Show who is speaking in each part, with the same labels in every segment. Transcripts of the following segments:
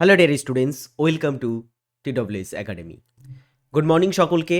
Speaker 1: Hello dear students welcome to T TWS academy good morning সকলকে।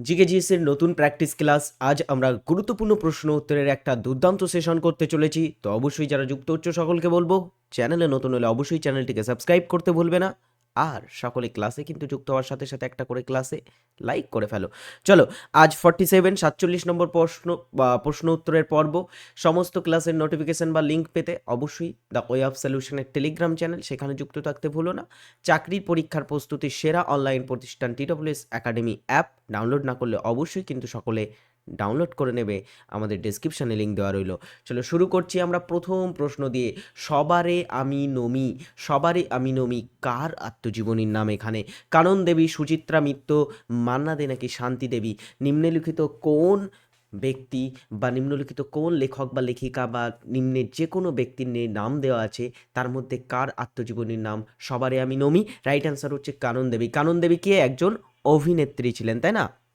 Speaker 1: GKGS এর নতুন practice class আজ আমরা গুরুত্বপূর্ণ প্রশ্ন উত্তরের একটা দুর্দান্ত সেশন করতে চলেছি। তো অবশ্যই যারা যুক্ত হচ্ছে, সকলকে বলব চ্যানেলে নতুন হলে অবশ্যই চ্যানেলটিকে সাবস্ক্রাইব করতে ভুলবে না। আর সকলে ক্লাসে কিন্তু যুক্ত হওয়ার সাথে সাথে একটা করে ক্লাসে লাইক করে ফেলো। চলো, আজ ফর্টি সেভেন সাতচল্লিশ নম্বর প্রশ্ন, বা প্রশ্ন উত্তরের পর্ব। সমস্ত ক্লাসের নোটিফিকেশন বা লিঙ্ক পেতে অবশ্যই দ্য ওয়ে অফ সলিউশনের টেলিগ্রাম চ্যানেল সেখানে যুক্ত থাকতে ভুলো না। চাকরির পরীক্ষার প্রস্তুতির সেরা অনলাইন প্রতিষ্ঠান টিডব্লিউএস একাডেমি অ্যাপ ডাউনলোড না করলে অবশ্যই কিন্তু সকলে ডাউনলোড করে নেবে। আমাদের ডেসক্রিপশানে লিঙ্ক দেওয়া রইল। চলো শুরু করছি আমরা প্রথম প্রশ্ন দিয়ে। সবারে আমি নমি, সবারে আমি নমি, কার আত্মজীবনীর নাম এখানে? কানন দেবী, সুচিত্রা মিত্র, মান্না দে নাকি শান্তি দেবী? নিম্নলিখিত কোন ব্যক্তি বা নিম্নলিখিত কোন লেখক বা লেখিকা বা নিম্নের যে কোনো ব্যক্তির নে- নাম দেওয়া আছে, তার মধ্যে কার আত্মজীবনীর নাম? সবারে আমি নমি। রাইট অ্যান্সার হচ্ছে কানন দেবী। কানন দেবী কে? একজন অভিনেত্রী ছিলেন, তাই না?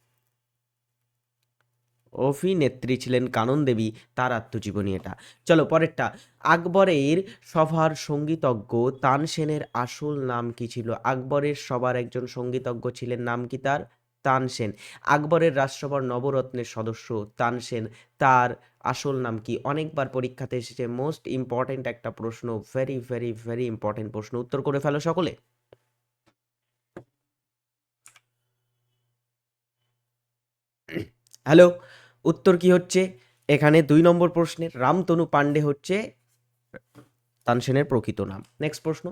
Speaker 1: অভিনেত্রী ছিলেন কানন দেবী, তার আত্মজীবনী এটা। চলো পরেরটা। আকবরের সভার সঙ্গীতজ্ঞ তানসেনের আসল নাম কি ছিল? আকবরের সবার একজন সঙ্গীতজ্ঞ ছিলেন নাম কি তার? তানসেন আকবরের রাজসভার নবরত্নের সদস্য তানসেন তার আসল নাম কি? অনেকবার পরীক্ষাতে এসেছে। মোস্ট ইম্পর্ট্যান্ট একটা প্রশ্ন, ভেরি ভেরি ভেরি ইম্পর্ট্যান্ট প্রশ্ন। উত্তর করে ফেলো সকলে। হ্যালো? উত্তর কি হচ্ছে? এখানে দুই নম্বর প্রশ্নের রামতনু পাণ্ডে হচ্ছে তানসেনের প্রকৃত নাম। নেক্সট প্রশ্ন,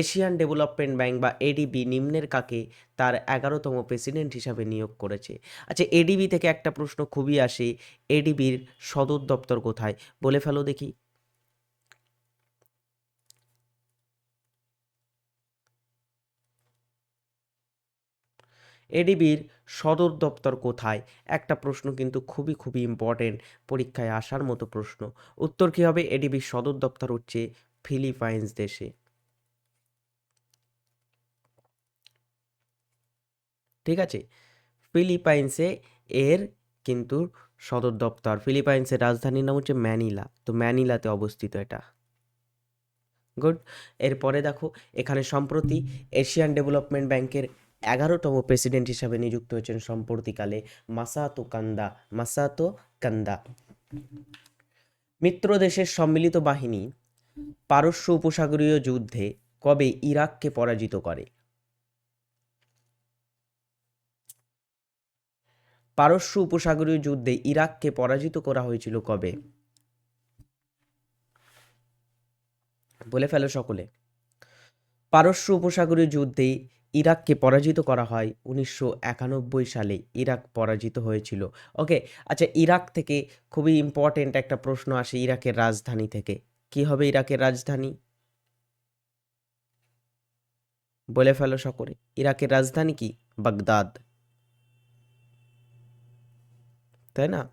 Speaker 1: এশিয়ান ডেভেলপমেন্ট ব্যাংক বা এডিবি নিম্নের কাকে তার এগারোতম প্রেসিডেন্ট হিসাবে নিয়োগ করেছে? আচ্ছা এডিবি থেকে একটা প্রশ্ন খুবই আসে এডিবির সদর দপ্তর কোথায়? বলে ফেলো দেখি। এডিবির সদর দপ্তর কোথায়? একটা প্রশ্ন কিন্তু খুবই খুবই ইম্পর্টেন্ট পরীক্ষায় আসার মতো প্রশ্ন। উত্তর কী হবে? এডিবির সদর দপ্তর হচ্ছে ফিলিপাইন্স দেশে। ঠিক আছে? ফিলিপাইন্সে এর কিন্তু সদর দপ্তর। ফিলিপাইন্সের রাজধানীর নাম হচ্ছে ম্যানিলা। তো ম্যানিলাতে অবস্থিত এটা। গুড। এরপরে দেখো, এখানে সম্প্রতি এশিয়ান ডেভেলপমেন্ট ব্যাংকের এগারোতম প্রেসিডেন্ট হিসাবে নিযুক্ত হয়েছেন সম্প্রতিকালে মাসাতো কান্দা মাসাতো কান্দা। মিত্র দেশের সম্মিলিত বাহিনী পারস্য উপসাগরীয় যুদ্ধে কবে ইরাককে পরাজিত করে? পারস্য উপসাগরীয় যুদ্ধে ইরাককে পরাজিত করা হয়েছিল কবে? বলে ফেলো সকলে। পারস্য উপসাগরীয় যুদ্ধে ইরাককে পরাজিত করা হয় উনিশশো একানব্বই সালে। ইরাক পরাজিত হয়েছিল। ওকে আচ্ছা ইরাক থেকে খুবই ইম্পর্টেন্ট একটা প্রশ্ন আসে ইরাকের রাজধানী থেকে। কি হবে ইরাকের রাজধানী? বলে ফেলো সকলে। ইরাকের রাজধানী কি? বাগদাদ। তাই না?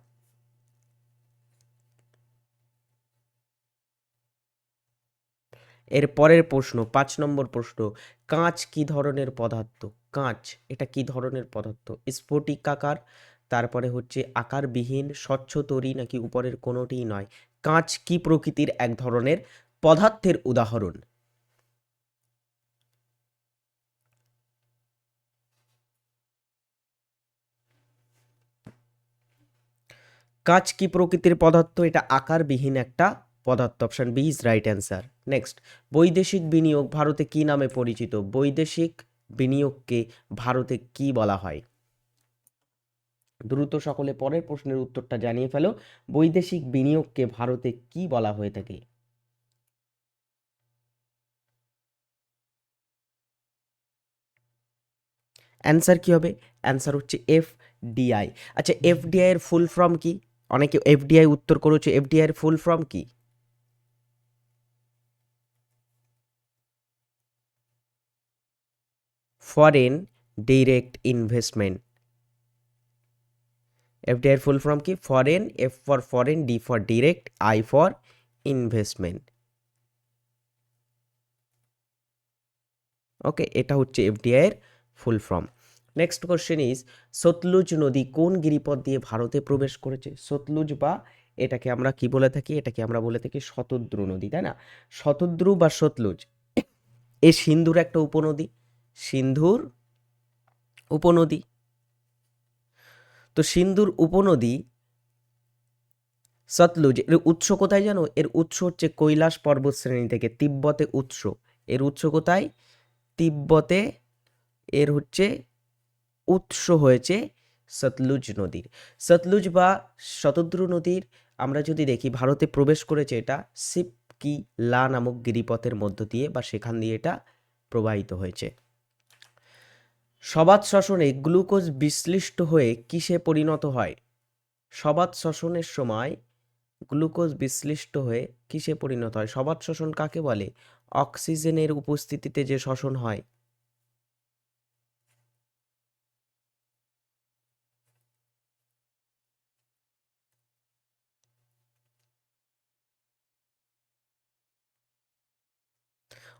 Speaker 1: এর পরের প্রশ্ন, পাঁচ নম্বর প্রশ্ন। কাঁচ কি ধরনের পদার্থ? কাঁচ, এটা কি ধরনের পদার্থ? স্ফটিকাকার তারপরে হচ্ছে আকারবিহীন, স্বচ্ছ তরি নাকি উপরের কোনোটিই নয়। কাঁচ কি প্রকৃতির এক ধরনের পদার্থের উদাহরণ? কাঁচ কি প্রকৃতির পদার্থ? এটা আকারবিহীন একটা পদার্থ option B is right answer. Next, বৈদেশিক বিনিয়োগ ভারতে কি নামে পরিচিত? বৈদেশিক বিনিয়োগকে ভারতে কি বলা হয়? দ্রুত সকলে পরের প্রশ্নের উত্তরটা জানিয়ে ফেলো। বৈদেশিক বিনিয়োগকে ভারতে কি বলা হয়ে থাকে? অ্যান্সার কি হবে? অ্যান্সার হচ্ছে এফ ডিআই আচ্ছা এফডিআই এর ফুল ফর্ম কি? অনেকে এফডিআই উত্তর করেছে, এফডিআই এর ফুল ফর্ম কি? ফরেন ডিরেক্ট ইনভেস্টমেন্ট এফডিআই এর ফুল ফর্ম কি foreign F for foreign D for direct I for investment okay এটা হচ্ছে এফডিআই এর full form next question is Sutlej নদী কোন গিরিপথ দিয়ে ভারতে প্রবেশ করেছে? সতলুজ বা এটাকে আমরা কি বলে থাকি? এটাকে আমরা বলে থাকি শতদ্রু নদী, তাই না? শতদ্রু বা সতলুজ, এ সিন্ধুর একটা উপনদী। সিন্ধুর উপনদী। তো সিন্ধুর উপনদী সতলুজ, এর উৎস কোথায় জানো? এর উৎস হচ্ছে কৈলাস পর্বত শ্রেণি থেকে, তিব্বতে উৎস। এর উৎস কোথায়? তিব্বতে এর হচ্ছে উৎস হয়েছে সতলুজ নদীর। সতলুজ বা শতদ্রু নদীর, আমরা যদি দেখি, ভারতে প্রবেশ করেছে এটা সিপকি লা নামক গিরিপথের মধ্য দিয়ে বা সেখান দিয়ে এটা প্রবাহিত হয়েছে। সবাত শ্বসনে গ্লুকোজ বিশ্লিষ্ট হয়ে কিসে পরিণত হয়? সবাত শ্বসনের সময় গ্লুকোজ বিশ্লিষ্ট হয়ে কিসে পরিণত হয়? সবাত শ্বসন কাকে বলে? অক্সিজেনের উপস্থিতিতে যে শ্বসন হয়।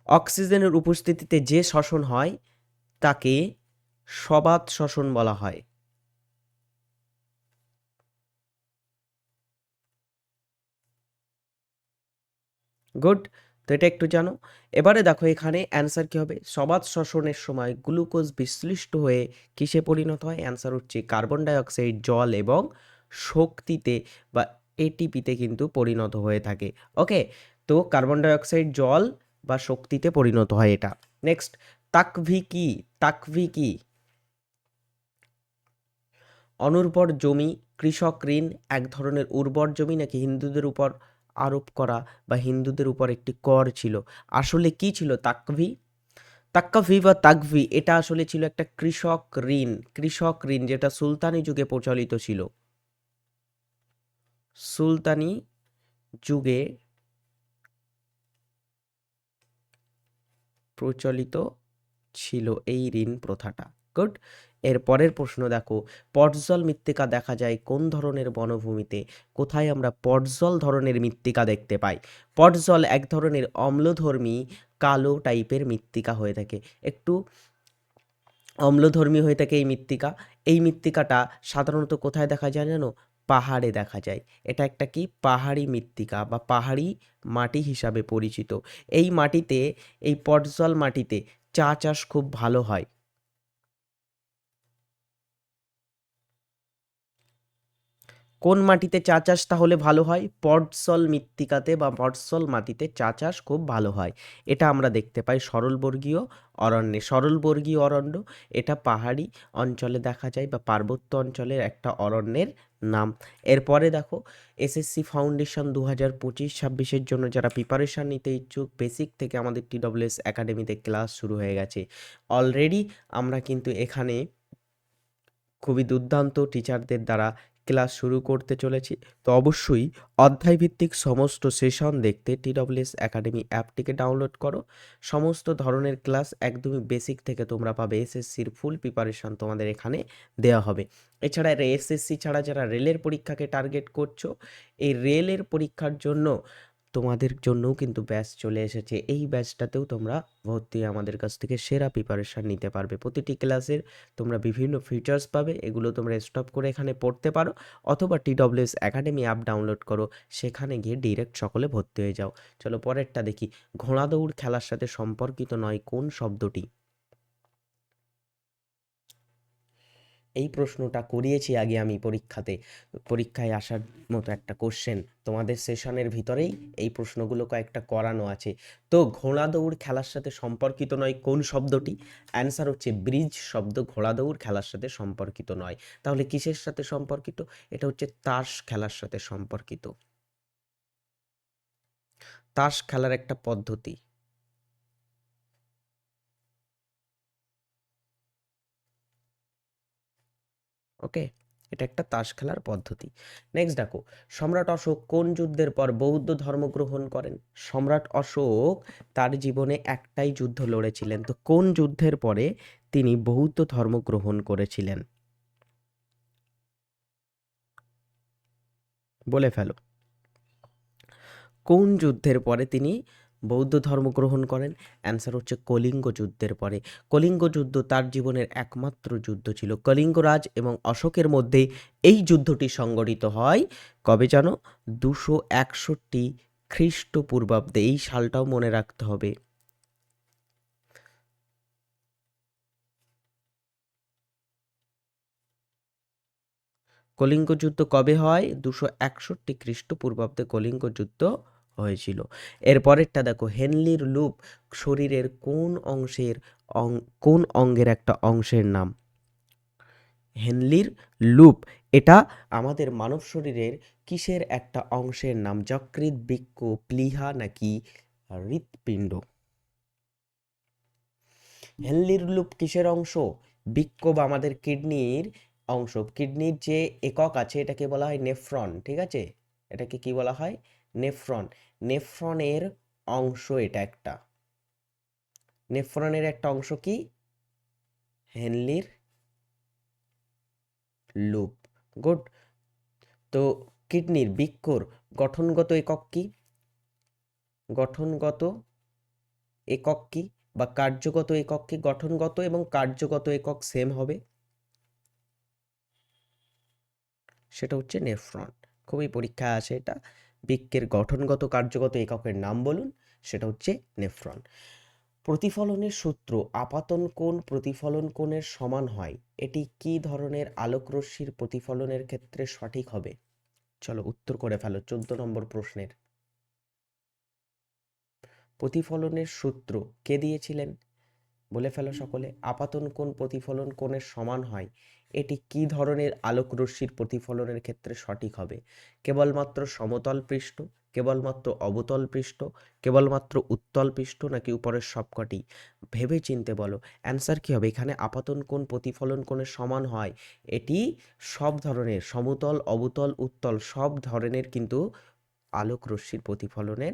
Speaker 1: অক্সিজেনের উপস্থিতিতে যে শ্বসন হয়, তাকে সবাত শ্বসন বলা হয়। গুড, তো এটা একটু জানো। এবারে দেখো এখানে অ্যান্সার কী হবে? সবাত শ্বসনের সময় গ্লুকোজ বিশ্লিষ্ট হয়ে কিসে পরিণত হয়? অ্যান্সার হচ্ছে কার্বন ডাইঅক্সাইড, জল এবং শক্তিতে বা এটিপিতে কিন্তু পরিণত হয়ে থাকে। ওকে, তো কার্বন ডাইঅক্সাইড, জল বা শক্তিতে পরিণত হয় এটা। নেক্সট, তাকভি কি? তাকভি কি? অনুর্বর জমি, কৃষক ঋণ, এক ধরনের উর্বর জমি নাকি হিন্দুদের উপর আরোপ করা বা হিন্দুদের উপর একটি কর ছিল। আসলে কি ছিল তাকভি? তাক্কাভি বা তাকভি, এটা আসলে ছিল একটা কৃষক ঋণ কৃষক ঋণ যেটা সুলতানি যুগে প্রচলিত ছিল। সুলতানি যুগে প্রচলিত ছিল এই ঋণ প্রথাটা। গুড? এর পরের প্রশ্ন দেখো, পটজল মৃত্তিকা দেখা যায় কোন ধরনের বনভূমিতে? কোথায় আমরা পটজল ধরনের মৃত্তিকা দেখতে পাই? পটজল এক ধরনের অম্লধর্মী কালো টাইপের মৃত্তিকা হয়ে থাকে। একটু অম্লধর্মী হয়ে থাকে এই মৃত্তিকা। এই মৃত্তিকাটা সাধারণত কোথায় দেখা যায় জানো? পাহাড়ে দেখা যায়। এটা একটা কি? পাহাড়ি মৃত্তিকা বা পাহাড়ি মাটি হিসাবে পরিচিত। এই মাটিতে, এই পটজল মাটিতে চা চাষ খুব ভালো হয়। কোন মাটিতে চা চাষ তাহলে ভালো হয়? পটসল মৃত্তিকাতে বা পটসল মাটিতে চা চাষ খুব ভালো হয়। এটা আমরা দেখতে পাই সরলবর্গীয় অরণ্যে। সরলবর্গীয় অরণ্য, এটা পাহাড়ি অঞ্চলে দেখা যায় বা পার্বত্য অঞ্চলের একটা অরণ্যের নাম। এরপরে দেখো এসএসসি ফাউন্ডেশন দু হাজার পঁচিশ ছাব্বিশের জন্য যারা প্রিপারেশান নিতে ইচ্ছুক বেসিক থেকে আমাদের টিডব্লিউএস একাডেমিতে ক্লাস শুরু হয়ে গেছে। অলরেডি আমরা কিন্তু এখানে খুবই দুর্দান্ত টিচারদের দ্বারা ক্লাস শুরু করতে চলেছি। তো অবশ্যই অধ্যায়ভিত্তিক সমস্ত সেশন দেখতে টিডব্লিউএস একাডেমি অ্যাপটিকে ডাউনলোড করো। সমস্ত ধরনের ক্লাস একদমই বেসিক থেকে তোমরা পাবে। এসএসসির ফুল প্রিপারেশন তোমাদের এখানে দেওয়া হবে। এছাড়া এসএসসি ছাড়া যারা রেলের পরীক্ষাকে টার্গেট করছ, এই রেলের পরীক্ষার জন্য তোমাদের জন্যও কিন্তু ব্যাচ চলে এসেছে। এই ব্যাচটাতেও তোমরা ভর্তি আমাদের কাছ থেকে সেরা প্রিপারেশান নিতে পারবে। প্রতিটি ক্লাসের তোমরা বিভিন্ন ফিচার্স পাবে, এগুলো তোমরা স্টপ করে এখানে পড়তে পারো অথবা T TWS academy app download করো, সেখানে গিয়ে ডিরেক্ট সকলে ভর্তি হয়ে যাও। চলো পরেরটা দেখি। ঘোড়া দৌড় খেলার সাথে সম্পর্কিত নয়, কোন শব্দটি? এই প্রশ্নটা করিয়েছি আগে আমি পরীক্ষাতে। পরীক্ষায় আসার মতো একটা কোশ্চেন তোমাদের সেশনের ভিতরেই এই প্রশ্নগুলো কয়েকটা করানো আছে। তো ঘোড়া দৌড় খেলার সাথে সম্পর্কিত নয় কোন শব্দটি? অ্যান্সার হচ্ছে ব্রিজ শব্দ ঘোড়া দৌড় খেলার সাথে সম্পর্কিত নয়। তাহলে কিসের সাথে সম্পর্কিত? এটা হচ্ছে তাস খেলার সাথে সম্পর্কিত। তাস খেলার একটা পদ্ধতি। ওকে? এটা একটা তাস খেলার পদ্ধতি। নেক্সট দেখো, সম্রাট অশোক কোন যুদ্ধের পর বৌদ্ধ ধর্ম গ্রহণ করেন? সম্রাট অশোক তার জীবনে একটাই যুদ্ধ লড়েছিলেন। তো কোন যুদ্ধের পরে তিনি বৌদ্ধ ধর্ম গ্রহণ করেছিলেন? বলে ফেলো। কোন যুদ্ধের পরে তিনি বৌদ্ধ ধর্ম গ্রহণ করেন। অ্যান্সার হচ্ছে কলিঙ্গ যুদ্ধের পরে। কলিঙ্গ যুদ্ধ তার জীবনের একমাত্র যুদ্ধ ছিল। কলিঙ্গরাজ এবং অশোকের মধ্যে এই যুদ্ধটি সংগঠিত হয়। কবে জানো? দুশো একষট্টি খ্রিস্টপূর্বাব্দে। এই সালটাও মনে রাখতে হবে। কলিঙ্গ যুদ্ধ কবে হয়? দুশো একষট্টি খ্রিস্টপূর্বাব্দে কলিঙ্গ যুদ্ধ হয়েছিল। এরপরেরটা দেখো হেনলির লুপ শরীরের কোন অংশের অং- কোন অঙ্গের একটা অংশের নাম? হেনলির লুপ, এটা আমাদের মানব শরীরের কিসের একটা অংশের নাম? যকৃত বৃক্ক, প্লীহা নাকি হৃৎপিণ্ড? হেনলির লুপ কিসের অংশ? বৃক্ক বা আমাদের কিডনির অংশ। কিডনির যে একক আছে, এটাকে বলা হয় নেফ্রন, ঠিক আছে? এটাকে কি বলা হয়? নেফ্রন। নেফ্রনের অংশ এটা একটা। নেফ্রনের একটা অংশ কি? হেনলির লুপ। গুড। তো কিডনির বৃক্কর গঠনগত একক কি? গঠনগত একক কি বা কার্যগত একক কি? গঠনগত এবং কার্যগত একক সেম হবে। সেটা হচ্ছে নেফ্রন। খুবই পরীক্ষা আছে এটা। বৃক্কের গঠনগত কার্যগত এককের নাম বলুন, সেটা হচ্ছে নেফ্রন। প্রতিফলনের সূত্র আপাতন কোণ প্রতিফলন কোণের সমান হয়, এটি কি ধরনের আলোকরশ্মির প্রতিফলনের ক্ষেত্রে সঠিক হবে? চলো উত্তর করে ফেলো, চোদ্দ নম্বর প্রশ্নের। প্রতিফলনের সূত্র কে দিয়েছিলেন? বলে ফেলো সকলে। আপাতন কোণ প্রতিফলন কোণের সমান হয় এটি কি ধরনের আলোক রশ্মির প্রতিফলনের ক্ষেত্রে সঠিক হবে? কেবলমাত্র সমতল পৃষ্ঠ, কেবলমাত্র অবতল পৃষ্ঠ, কেবলমাত্র উত্তল পৃষ্ঠ নাকি উপরের সবকটি? ভেবে চিনতে বলো। অ্যান্সার কি হবে? এখানে আপাতন কোণ, প্রতিফলন কোণের সমান হয়। এটি সব ধরনের, সমতল, অবতল, উত্তল, সব ধরনের কিন্তু আলোক রশ্মির প্রতিফলনের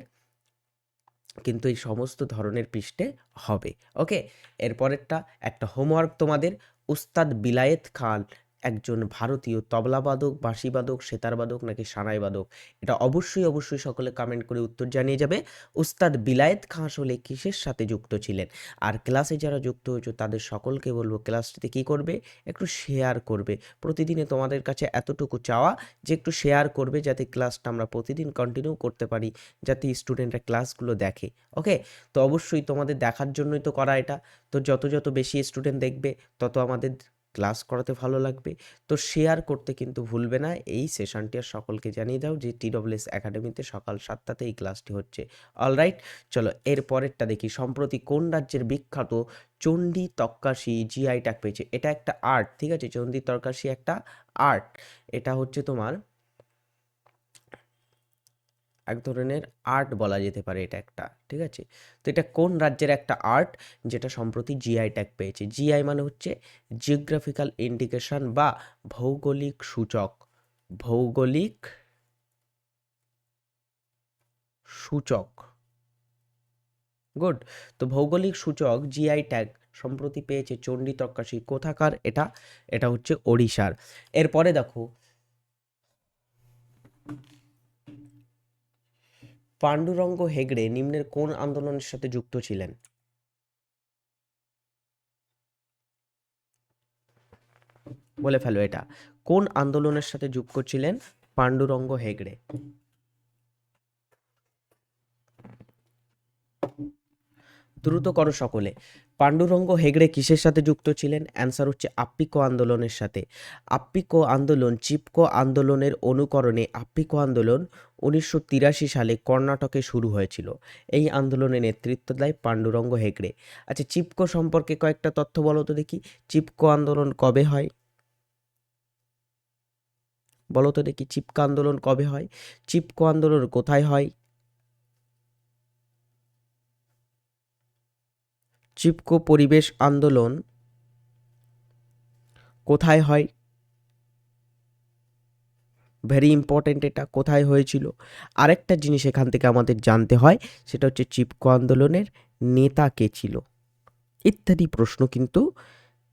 Speaker 1: কিন্তু এই সমস্ত ধরনের পৃষ্ঠে হবে। ওকে? এরপরেরটা, একটা হোমওয়ার্ক তোমাদের। উস্তাদ বিলায়েত খান একজন ভারতীয় তবলাবাদক, বাঁশিবাদক, সেতারবাদক নাকি সানাইবাদক? এটা অবশ্যই অবশ্যই সকলে কমেন্ট করে উত্তর জানিয়ে যাবে। উস্তাদ বিলায়েত খান আসলে কিসের সাথে যুক্ত ছিলেন? আর ক্লাসে যারা যুক্ত হয়েছে, তাদের সকলকে বলব ক্লাসটিতে কী করবে? একটু শেয়ার করবে। প্রতিদিনে তোমাদের কাছে এতটুকু চাওয়া যে, একটু শেয়ার করবে যাতে ক্লাসটা আমরা প্রতিদিন কন্টিনিউ করতে পারি, যাতে স্টুডেন্টরা ক্লাসগুলো দেখে। ওকে তো অবশ্যই তোমাদের দেখার জন্যই তো করা এটা। তো যত যত বেশি স্টুডেন্ট দেখবে, তত আমাদের ক্লাস করাতে ভালো লাগবে। তো শেয়ার করতে কিন্তু ভুলবে না। এই সেশনটি আর সকলকে জানিয়ে দাও যে টি ডবল এস একাডেমিতে সকাল সাতটাতে এই ক্লাসটি হচ্ছে। অলরাইট চলো এর পরেরটা দেখি। সম্প্রতি কোন রাজ্যের বিখ্যাত চণ্ডী তক্কাশি জিআই ট্যাগ পেয়েছে? এটা একটা আর্ট ঠিক আছে? চণ্ডী তক্কাশি একটা আর্ট এটা হচ্ছে তোমার এক ধরনের আর্ট বলা যেতে পারে এটা একটা, ঠিক আছে? তো এটা কোন রাজ্যের একটা আর্ট যেটা সম্প্রতি জিআই ট্যাগ পেয়েছে? জিআই মানে হচ্ছে জিওগ্রাফিক্যাল ইন্ডিকেশন বা ভৌগোলিক সূচক। ভৌগোলিক সূচক। গুড তো ভৌগোলিক সূচক জিআই ট্যাগ সম্প্রতি পেয়েছে চণ্ডী তক্কাশি কোথাকার এটা? এটা হচ্ছে ওড়িশার। এরপরে দেখো পাণ্ডুরঙ্গ হেগড়ে নিম্নের কোন আন্দোলনের সাথে যুক্ত ছিলেন? বলে ফেলো এটা। কোন আন্দোলনের সাথে যুক্ত ছিলেন পাণ্ডুরঙ্গ হেগড়ে? দ্রুত করো সকলে। পাণ্ডুরঙ্গ হেগড়ে কিসের সাথে যুক্ত ছিলেন? অ্যান্সার হচ্ছে আপ্পিকো আন্দোলনের সাথে। আপ্পিকো আন্দোলন, চিপকো আন্দোলনের অনুকরণে আপ্পিকো আন্দোলন উনিশশো তিরাশি সালে কর্ণাটকে শুরু হয়েছিল। এই আন্দোলনে নেতৃত্ব দেয় পাণ্ডুরঙ্গ হেগড়ে। আচ্ছা চিপকো সম্পর্কে কয়েকটা তথ্য বলো তো দেখি। চিপকো আন্দোলন কবে হয়? বলো তো দেখি, চিপকো আন্দোলন কবে হয়? চিপকো আন্দোলন কোথায় হয়? চিপকো পরিবেশ আন্দোলন কোথায় হয়? ভেরি ইম্পর্ট্যান্ট এটা, কোথায় হয়েছিল? আরেকটা জিনিস এখান থেকে আমাদের জানতে হয়, সেটা হচ্ছে চিপকো আন্দোলনের নেতা কে ছিল? ইত্যাদি প্রশ্ন কিন্তু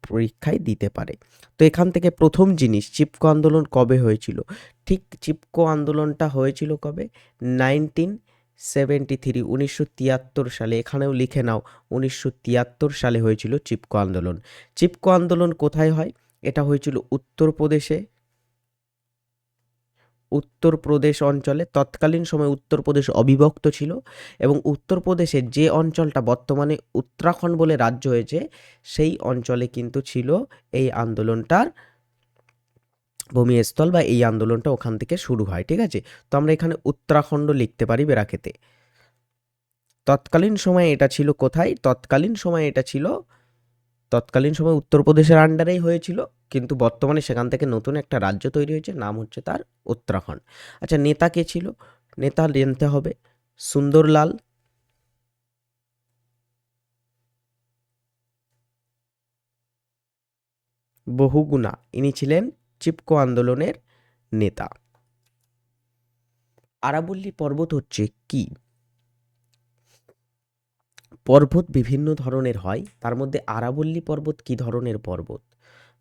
Speaker 1: পরীক্ষায় দিতে পারে। তো এখান থেকে প্রথম জিনিস, চিপকো আন্দোলন কবে হয়েছিল? ঠিক চিপকো আন্দোলনটা হয়েছিল কবে? নাইনটিন সেভেন্টি থ্রি, উনিশশো তিয়াত্তর সালে, এখানেও লিখে নাও, উনিশশো তিয়াত্তর সালে হয়েছিল চিপকো আন্দোলন। চিপকো আন্দোলন কোথায় হয়? এটা হয়েছিল উত্তরপ্রদেশে। উত্তরপ্রদেশ অঞ্চলে, তৎকালীন সময় উত্তরপ্রদেশ অবিভক্ত ছিল এবং উত্তরপ্রদেশের যে অঞ্চলটা বর্তমানে উত্তরাখণ্ড বলে রাজ্য হয়েছে, সেই অঞ্চলে কিন্তু ছিল এই আন্দোলনটার ভূমিস্থল বা এই আন্দোলনটা ওখান থেকে শুরু হয়, ঠিক আছে? তো আমরা এখানে উত্তরাখণ্ড লিখতে পারি বেরাকেতে তৎকালীন সময়ে এটা ছিল কোথায়? তৎকালীন সময়ে এটা ছিল, তৎকালীন সময় উত্তরপ্রদেশের আন্ডারেই হয়েছিল, কিন্তু বর্তমানে সেখান থেকে নতুন একটা রাজ্য তৈরি হয়েছে, নাম হচ্ছে তার উত্তরাখণ্ড। আচ্ছা নেতা কে ছিল? নেতা জানতে হবে, সুন্দরলাল। বহুগুণা, ইনি ছিলেন চিপকো আন্দোলনের নেতা। আরাবল্লী পর্বত হচ্ছে কি? পর্বত বিভিন্ন ধরনের হয়। তার মধ্যে আরাবল্লী পর্বত কি ধরনের পর্বত?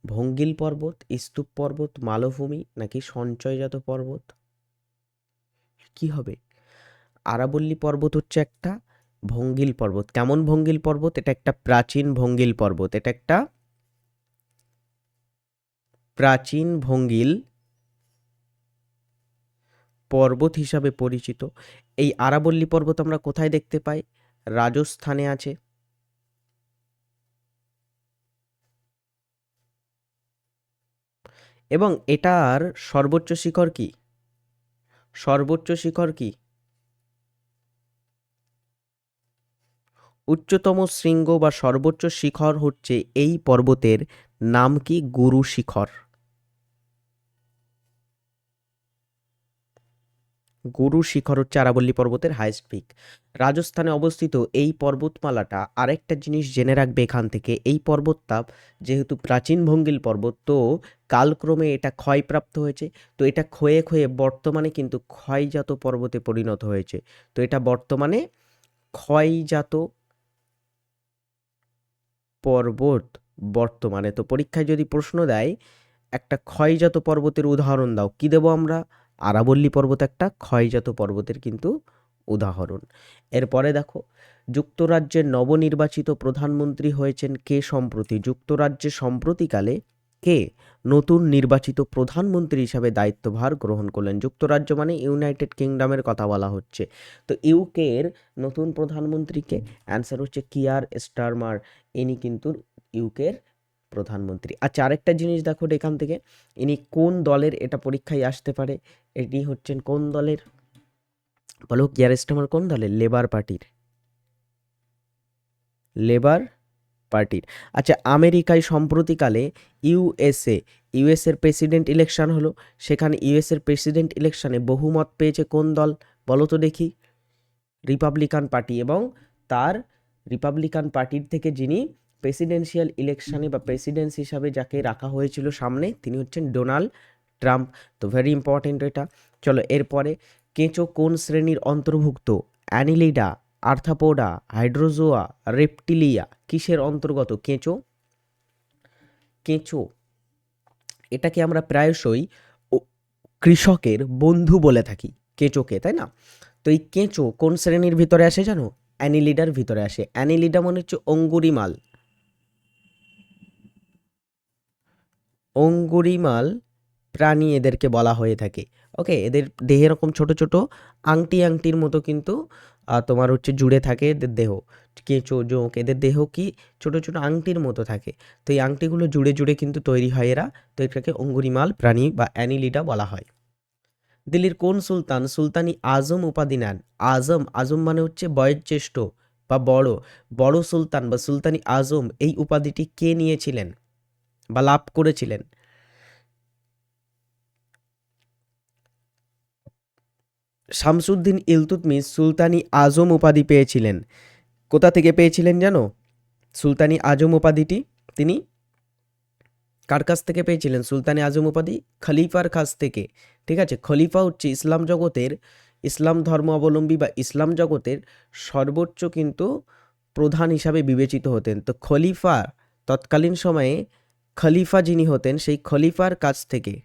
Speaker 1: ভঙ্গিল পর্বত, স্তূপ পর্বত, মালভূমি নাকি সঞ্চয়জাত পর্বত? কি হবে? আরাবল্লী পর্বত হচ্ছে একটা ভঙ্গিল পর্বত। কেমন ভঙ্গিল পর্বত? এটা একটা প্রাচীন ভঙ্গিল পর্বত। এটা একটা প্রাচীন ভঙ্গিল পর্বত হিসাবে পরিচিত। এই আরাবল্লী পর্বত আমরা কোথায় দেখতে পাই? রাজস্থানে আছে। এবং এটার সর্বোচ্চ শিখর কি? সর্বোচ্চ শিখর কি? উচ্চতম শৃঙ্গ বা সর্বোচ্চ শিখর হচ্ছে এই পর্বতের নাম কি? গুরু শিখর। গুরু শিখর হচ্ছে আরাবল্লী পর্বতের হাইস্ট পিক রাজস্থানে অবস্থিত এই পর্বতমালাটা আরেকটা জিনিস জেনে রাখবে এখান থেকে, এই পর্বতটা যেহেতু প্রাচীন ভঙ্গিল পর্বত, তো কালক্রমে এটা ক্ষয়প্রাপ্ত হয়েছে, তো এটা ক্ষয়ে ক্ষয়ে বর্তমানে কিন্তু ক্ষয়জাত পর্বতে পরিণত হয়েছে। তো এটা বর্তমানে ক্ষয়জাত পর্বত বর্তমানে। তো পরীক্ষায় যদি প্রশ্ন দেয়, একটা ক্ষয়জাত পর্বতের উদাহরণ দাও, কি দেবো আমরা? আরাবল্লী পর্বত একটা ক্ষয়জাত পর্বতের কিন্তু উদাহরণ। এরপরে দেখো, যুক্তরাজ্যের নবনির্বাচিত প্রধানমন্ত্রী হয়েছেন কে সম্প্রতি? যুক্তরাজ্যে সম্প্রতিকালে কে নতুন নির্বাচিত প্রধানমন্ত্রী হিসাবে দায়িত্বভার গ্রহণ করলেন? যুক্তরাজ্য মানে ইউনাইটেড কিংডমের কথা বলা হচ্ছে। তো ইউকের নতুন প্রধানমন্ত্রীকে অ্যান্সার হচ্ছে কিয়ার স্টারমার। ইনি কিন্তু ইউকের প্রধানমন্ত্রী। আচ্ছা আরেকটা জিনিস দেখো এখান থেকে, ইনি কোন দলের এটা পরীক্ষায় আসতে পারে? এটি হচ্ছেন কোন দলের? বলো কিয়ার স্টারমার কোন দলের? লেবার পার্টির লেবার পার্টির আচ্ছা আমেরিকায় সম্প্রতিকালে ইউএসএ ইউএসের প্রেসিডেন্ট ইলেকশন হলো। সেখানে ইউএসের প্রেসিডেন্ট ইলেকশনে বহুমত পেয়েছে কোন দল? বলো তো দেখি। রিপাবলিকান পার্টি এবং তার রিপাবলিকান পার্টির থেকে যিনি প্রেসিডেন্সিয়াল ইলেকশানে বা প্রেসিডেন্স হিসাবে যাকে রাখা হয়েছিল সামনে, তিনি হচ্ছেন ডোনাল্ড ট্রাম্প। তো ভেরি ইম্পর্টেন্ট এটা। চলো, এরপরে কেঁচো কোন শ্রেণির অন্তর্ভুক্ত? অ্যানিলিডা, আর্থাপোডা, হাইড্রোজোয়া, রেপটিলিয়া, কিসের অন্তর্গত? কেঁচো। কেঁচো, এটাকে আমরা প্রায়শই কৃষকের বন্ধু বলে থাকি, কেঁচোকে, তাই না? তো এই কেঁচো কোন শ্রেণির ভিতরে আসে জানো? অ্যানিলিডার ভিতরে আসে। অ্যানিলিডা মনে হচ্ছে অঙ্গুরিমাল। অঙ্গুরিমাল প্রাণী এদেরকে বলা হয়ে থাকে। ওকে এদের দেহে এরকম ছোট ছোট আংটি আংটির মতো কিন্তু তোমার হচ্ছে জুড়ে থাকে এদের দেহ। কেঁচো জোঁক এদের দেহ কি ছোট ছোট আংটির মতো থাকে। তো এই আংটিগুলো জুড়ে জুড়ে কিন্তু তৈরি হয় এরা। তো এটাকে অঙ্গুরিমাল প্রাণী বা অ্যানিলিডা বলা হয়। দিল্লির কোন সুলতান? সুলতানি আজম উপাধি নেন। আজম আজম মানে হচ্ছে বয়োজ্যেষ্ঠ বা বড়। বড় সুলতান বা সুলতানি আজম এই উপাধিটি কে নিয়েছিলেন? বা লাভ করেছিলেন। শামসুদ্দিন ইলতুতমিশ সুলতানি আজম উপাধি পেয়েছিলেন। কোথা থেকে পেয়েছিলেন জানো? সুলতানি আজম উপাধিটি তিনি কার কাছ থেকে পেয়েছিলেন? সুলতানি আজম উপাধি খলিফার কাছ থেকে। ঠিক আছে? খলিফা হচ্ছে ইসলাম জগতের, ইসলাম ধর্ম অবলম্বী বা ইসলাম জগতের সর্বোচ্চ কিন্তু প্রধান হিসাবে বিবেচিত হতেন। তো খলিফা তৎকালীন সময়ে খলিফা যিনি হতেন, সেই খলিফার কাছ থেকে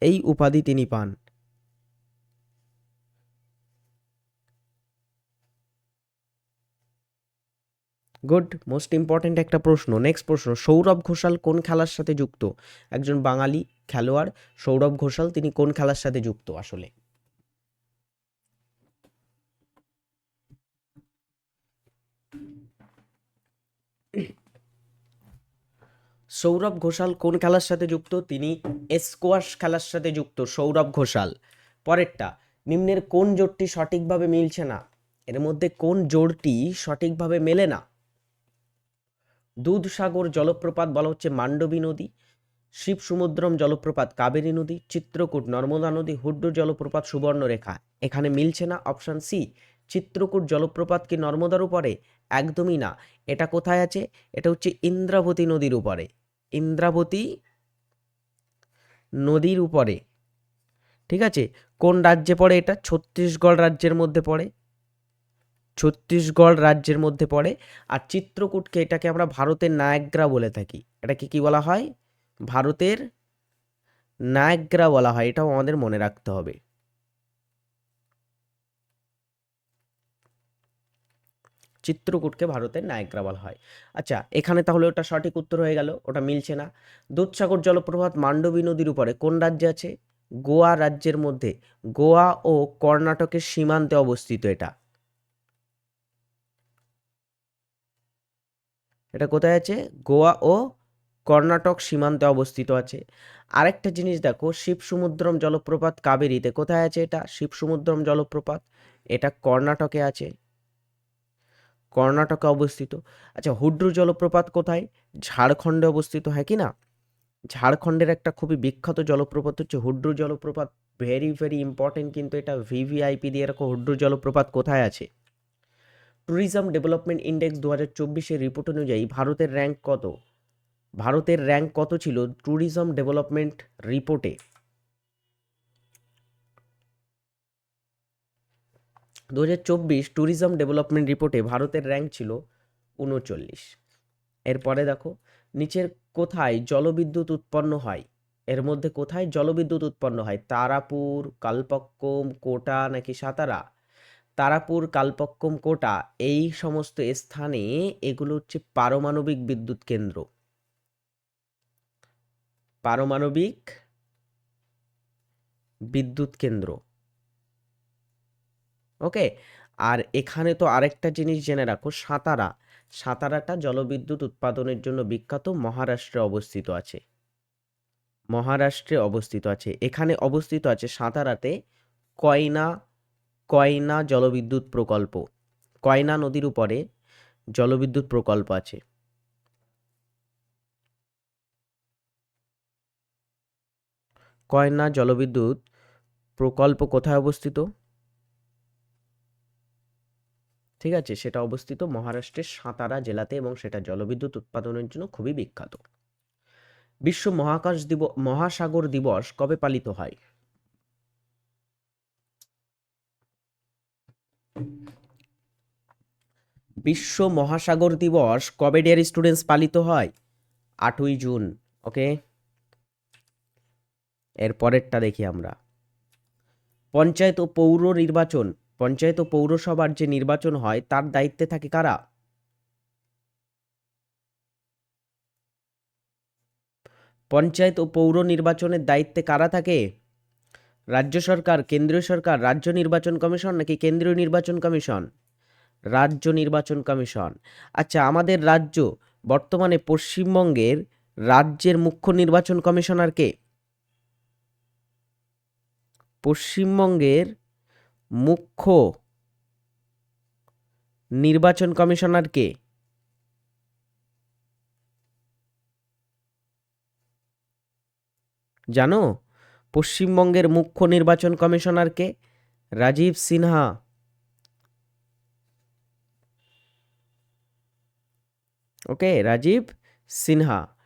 Speaker 1: এই উপাধি তিনি পান। গুড, মোস্ট ইম্পর্ট্যান্ট একটা প্রশ্ন। নেক্সট প্রশ্ন, সৌরভ ঘোষাল কোন খেলার সাথে যুক্ত? একজন বাঙালি খেলোয়াড় সৌরভ ঘোষাল, তিনি কোন খেলার সাথে যুক্ত আসলে? সৌরভ ঘোষাল কোন খেলার সাথে যুক্ত? তিনি স্কোয়াশ খেলার সাথে যুক্ত, সৌরভ ঘোষাল। পরেরটা, নিম্নের কোন জোটটি সঠিকভাবে মিলছে না? এর মধ্যে কোন জোড়টি সঠিকভাবে মেলে না? দুধসাগর জলপ্রপাত বলা হচ্ছে মান্ডবী নদী শিব সমুদ্রম জলপ্রপাত কাবেরী নদী, চিত্রকূট নর্মদা নদী, হুড্ড জলপ্রপাত সুবর্ণরেখা। এখানে মিলছে না? অপশান সি, চিত্রকূট জলপ্রপাত কি নর্মদার উপরে? একদমই না। এটা কোথায় আছে? এটা হচ্ছে ইন্দ্রাবতী নদীর উপরে। ইন্দ্রাবতী নদীর উপরে, ঠিক আছে? কোন রাজ্যে পড়ে এটা? ছত্তিশগড় রাজ্যের মধ্যে পড়ে। ছত্তিশগড় রাজ্যের মধ্যে পড়ে। আর চিত্রকূটকে এটাকে আমরা ভারতের নায়াগ্রা বলে থাকি। এটাকে কি বলা হয়? ভারতের নায়াগ্রা বলা হয়। এটাও আমাদের মনে রাখতে হবে। চিত্রকূটকে ভারতের নায়গ্রা বলা হয়। আচ্ছা এখানে তাহলে ওটা সঠিক উত্তর হয়ে গেল, ওটা মিলছে না। দুধসাগর জলপ্রপাত মান্ডবী নদীর উপরে কোন রাজ্যে আছে? গোয়া রাজ্যের মধ্যে। গোয়া ও কর্ণাটকের সীমান্তে অবস্থিত এটা। এটা কোথায় আছে? গোয়া ও কর্ণাটক সীমান্তে অবস্থিত আছে। আরেকটা জিনিস দেখো শিব সমুদ্রম জলপ্রপাত কাবেরীতে কোথায় আছে এটা? শিব সমুদ্রম জলপ্রপাত, এটা কর্ণাটকে আছে। কর্ণাটকে অবস্থিত। আচ্ছা হুড্রু জলপ্রপাত কোথায়? ঝাড়খণ্ডে অবস্থিত হ্যাঁ কি না? ঝাড়খণ্ডের একটা খুবই বিখ্যাত জলপ্রপাত হচ্ছে হুড্রু জলপ্রপাত। ভেরি ভেরি ইম্পর্টেন্ট কিন্তু এটা ভিভিআইপি দিয়ে রাখো হুড্রু জলপ্রপাত কোথায় আছে? ট্যুরিজম ডেভেলপমেন্ট ইন্ডেক্স দু হাজার চব্বিশের রিপোর্ট অনুযায়ী ভারতের র্যাঙ্ক কত? ভারতের র্যাঙ্ক কত ছিল? ট্যুরিজম ডেভেলপমেন্ট রিপোর্টে দু হাজার চব্বিশ ট্যুরিজম ডেভেলপমেন্ট রিপোর্টে ভারতের র্যাঙ্ক ছিল উনচল্লিশ। এরপরে দেখো, নিচের কোথায় জলবিদ্যুৎ উৎপন্ন হয়? এর মধ্যে কোথায় জলবিদ্যুৎ উৎপন্ন হয়? তারাপুর, কালপক্কম, কোটা নাকি সাতারা? তারাপুর, কালপক্কম, কোটা, এই সমস্ত স্থানে এগুলো হচ্ছে পারমাণবিক বিদ্যুৎ কেন্দ্র। পারমাণবিক বিদ্যুৎ কেন্দ্র। ওকে? আর এখানে তো আরেকটা জিনিস জেনে রাখো, সাতারা। সাতারাটা জলবিদ্যুৎ উৎপাদনের জন্য বিখ্যাত মহারাষ্ট্রে অবস্থিত আছে। মহারাষ্ট্রে অবস্থিত আছে। এখানে অবস্থিত আছে সাতারাতে কয়না কয়না জলবিদ্যুৎ প্রকল্প। কয়না নদীর উপরে জলবিদ্যুৎ প্রকল্প আছে। কয়না জলবিদ্যুৎ প্রকল্প কোথায় অবস্থিত? ঠিক আছে? সেটা অবস্থিত মহারাষ্ট্রের সাতারা জেলাতে এবং সেটা জলবিদ্যুৎ উৎপাদনের জন্য খুবই বিখ্যাত। বিশ্ব মহাকাশ দিবস মহাসাগর দিবস কবে পালিত হয়? বিশ্ব মহাসাগর দিবস কবে ডিয়ার স্টুডেন্টস পালিত হয়? আটই জুন ওকে এর পরেরটা দেখি আমরা। পঞ্চায়েত ও পৌর নির্বাচন পঞ্চায়েত ও পৌরসভার যে নির্বাচন হয়, তার দায়িত্বে থাকে কারা? পঞ্চায়েত ও পৌর নির্বাচনের দায়িত্বে কারা থাকে? রাজ্য সরকার, কেন্দ্রীয় সরকার, রাজ্য নির্বাচন কমিশন নাকি কেন্দ্রীয় নির্বাচন কমিশন? রাজ্য নির্বাচন কমিশন। আচ্ছা আমাদের রাজ্য, বর্তমানে পশ্চিমবঙ্গের রাজ্যের মুখ্য নির্বাচন কমিশনার কে? পশ্চিমবঙ্গের মুখ্য নির্বাচন কমিশনার কে? জানো? পশ্চিমবঙ্গের মুখ্য নির্বাচন কমিশনার কে? রাজীব সিনহা। ওকে, রাজীব সিনহা।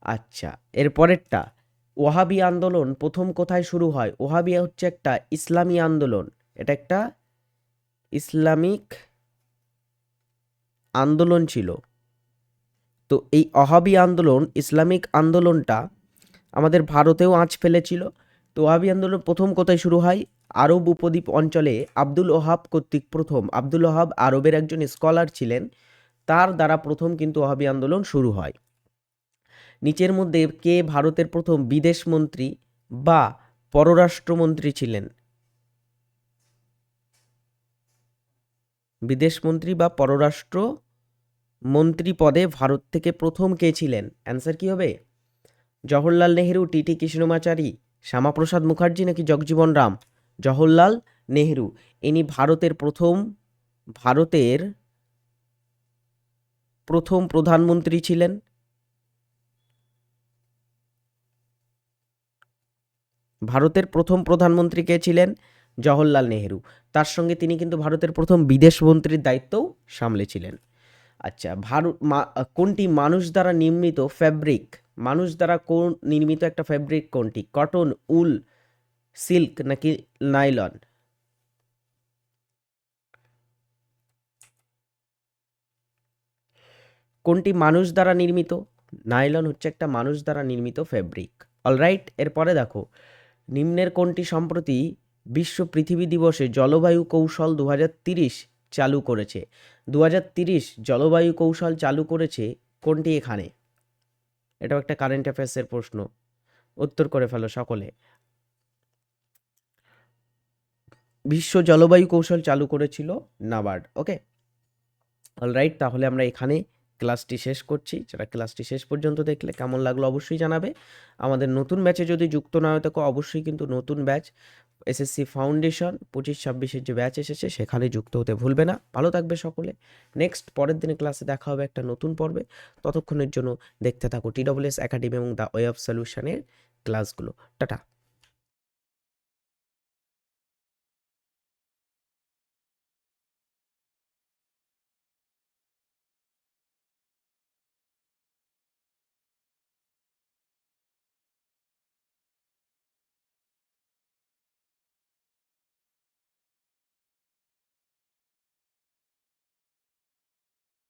Speaker 1: আচ্ছা এর পরেরটা ওহাবি আন্দোলন প্রথম কোথায় শুরু হয়? ওহাবি হচ্ছে একটা ইসলামী আন্দোলন। এটা একটা ইসলামিক আন্দোলন ছিল। তো এই অহাবি আন্দোলন, ইসলামিক আন্দোলনটা আমাদের ভারতেও আঁচ ফেলেছিল। তো ওহাবি আন্দোলন প্রথম কোথায় শুরু হয়? আরব উপদ্বীপ অঞ্চলে আব্দুল ওহাব কর্তৃক প্রথম। আব্দুল ওহাব আরবের একজন স্কলার ছিলেন। তার দ্বারা প্রথম কিন্তু ওহাবি আন্দোলন শুরু হয়। নিচের মধ্যে কে ভারতের প্রথম বিদেশ মন্ত্রী বা পররাষ্ট্রমন্ত্রী ছিলেন? বিদেশমন্ত্রী বা পররাষ্ট্র মন্ত্রী পদে ভারত থেকে প্রথম কে ছিলেন? অ্যান্সার কি হবে? জওহরলাল নেহেরু টিটি কৃষ্ণমাচারী, শ্যামাপ্রসাদ মুখার্জি নাকি জগজীবন রাম? জওহরলাল নেহেরু। ইনি ভারতের প্রথম ভারতের প্রথম প্রধানমন্ত্রী ছিলেন। ভারতের প্রথম প্রধানমন্ত্রী কে ছিলেন? জওহরলাল নেহেরু। তার সঙ্গে তিনি কিন্তু ভারতের প্রথম বিদেশ মন্ত্রীর দায়িত্বও সামলেছিলেন আচ্ছা ভারত কোনটি মানুষ দ্বারা নির্মিত ফ্যাব্রিক? মানুষ দ্বারা কোন, নির্মিত একটা ফ্যাব্রিক কোনটি? কটন, উল, সিল্ক নাকি নাইলন? কোনটি মানুষ দ্বারা নির্মিত? নাইলন হচ্ছে একটা মানুষ দ্বারা নির্মিত ফ্যাব্রিক। অলরাইট, এরপরে দেখো। নিম্নের কোনটি সম্প্রতি বিশ্ব পৃথিবী দিবসে জলবায়ু কৌশল দু চালু করেছে। দু জলবায়ু কৌশল চালু করেছে কোনটি এখানে? এটাও একটা কারেন্ট অ্যাফেয়ার্সের প্রশ্ন। উত্তর করে ফেলো সকলে। বিশ্ব জলবায়ু কৌশল চালু করেছিল নাবার্ড ওকে অলরাইট তাহলে আমরা এখানে ক্লাসটি শেষ করছি। যারা ক্লাসটি শেষ পর্যন্ত দেখলে কেমন লাগল অবশ্যই জানাবে। আমাদের নতুন ব্যাচে যদি যুক্ত না হয়ে থাকো, অবশ্যই কিন্তু নতুন ব্যাচ, এসএসসি ফাউন্ডেশন, পঁচিশ, ছাব্বিশের যে ব্যাচ এসেছে, সেখানে যুক্ত হতে ভুলবে না। ভালো থাকবে সকলে। নেক্সট পরের দিনে ক্লাসে দেখা হবে একটা নতুন পর্বে। ততক্ষণের জন্য দেখতে থাকো টি ডব্লিউ এস একাডেমি এবং দ্য ওয়ে অফ সলিউশনের ক্লাসগুলো। টাটা।